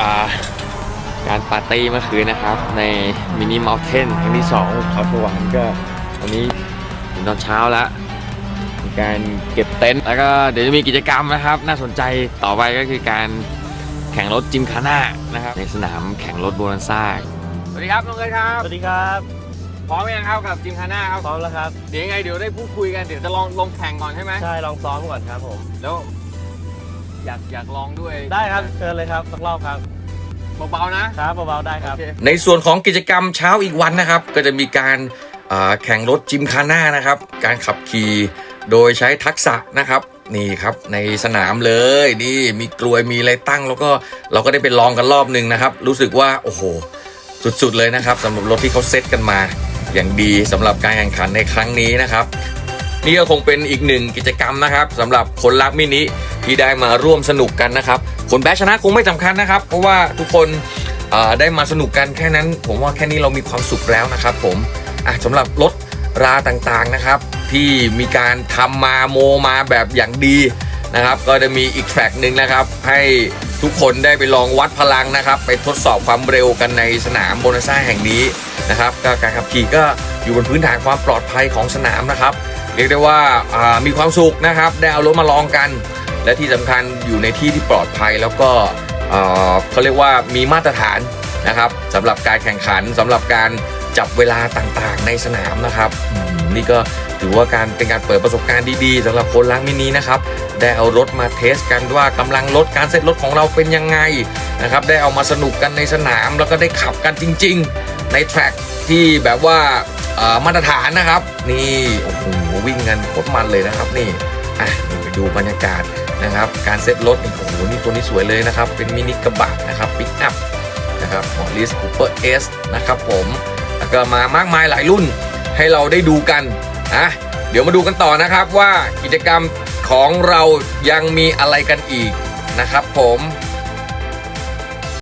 อ่าการปาร์ตี้เมื่อคืนนะครับ ในมินิมอลเทนครั้งที่สองเขาสวรรค์ก็วันนี้ถึงตอนเช้าแล้ว มีการเก็บเต็นท์แล้วก็เดี๋ยวจะมีกิจกรรมนะครับ น่าสนใจต่อไปก็คือการแข่งรถจิมคาน่านะครับ ในสนามแข่งรถโบนันซ่าสวัสดีครับน้องเอิร์ธครับสวัสดีครับพร้อมยังครับกับจิมคาน่าครับพร้อมแล้วครับเดี๋ยวยังไงเดี๋ยวได้พูดคุยกันเดี๋ยวจะลองลงแข่งก่อนใช่ไหมใช่ลองซ้อมก่อนครับผมแล้ว อยากอยากลองด้วยได้ครับเชิญเลยครับสักรอบครับเบาๆนะครับเบาๆได้ครับโอเคในส่วนของกิจกรรมเช้าอีกวันนะครับ ก็จะมีการอ่าแข่งรถจิมคาน่านะครับ การขับขี่โดยใช้ทักษะนะครับนี่ครับในสนามเลยนี่มีกลวยมีอะไรตั้ง แล้วก็เราก็ได้ไปลองกันรอบหนึ่งนะครับ รู้สึกว่าโอ้โห สุดๆเลยนะครับสำหรับรถที่เขาเซตกันมา อย่างดีสำหรับการแข่งขันในครั้งนี้นะครับ นี่ก็คงเป็นอีกหนึ่งกิจกรรมนะครับสำหรับคนรักมินิที่ได้มาร่วมสนุกกันนะครับผลแพ้ชนะคงไม่สำคัญนะครับ เพราะว่าทุกคนได้มาสนุกกันแค่นั้น ผมว่าแค่นี้เรามีความสุขแล้วนะครับ ผมสำหรับรถราต่างๆนะครับ ที่มีการทำมาโมมาแบบอย่างดีนะครับ ก็จะมีอีกแทร็กหนึ่งนะครับ ให้ทุกคนได้ไปลองวัดพลังนะครับ ไปทดสอบความเร็วกันในสนามโบนัสซ่าแห่งนี้นะครับกการขับขี่ก็อยู่บนพื้นฐานความปลอดภัยของสนามนะครับ เรียกได้ว่าามีความสุขนะครับได้เอารถมาลองกัน และที่สำคัญอยู่ในที่ที่ปลอดภัยแล้วก็เขาเรียกว่ามีมาตรฐานนะครับสำหรับการแข่งขันสำหรับการจับเวลาต่างๆ ในสนามนะครับนี่ก็ถือว่าการเป็นการเปิดประสบการณ์ดีๆสำหรับคนล้างมินินะครับได้เอารถมาเทสกันว่ากำลังรถการเซ็ตรถของเราเป็นยังไงนะครับได้เอามาสนุกกันในสนามแล้วก็ได้ขับกันจริง ๆ ในแทร็กที่แบบว่า มาตรฐานนะครับ นี่โอ้โหวิ่งกันโคตรมันเลยนะครับ นี่อะไปดูบรรยากาศนะครับ การเซ็ตรถนี่โอ้โหนี่ตัวนี้สวยเลยนะครับ เป็นมินิกระบะนะครับปิกอัพนะครับของลิสคูเปอร์เอสนะครับผมแล้วก็มามากมายหลายรุ่นให้เราได้ดูกันอะเดี๋ยวมาดูกันต่อนะครับว่ากิจกรรมของเรายังมีอะไรกันอีกนะครับผม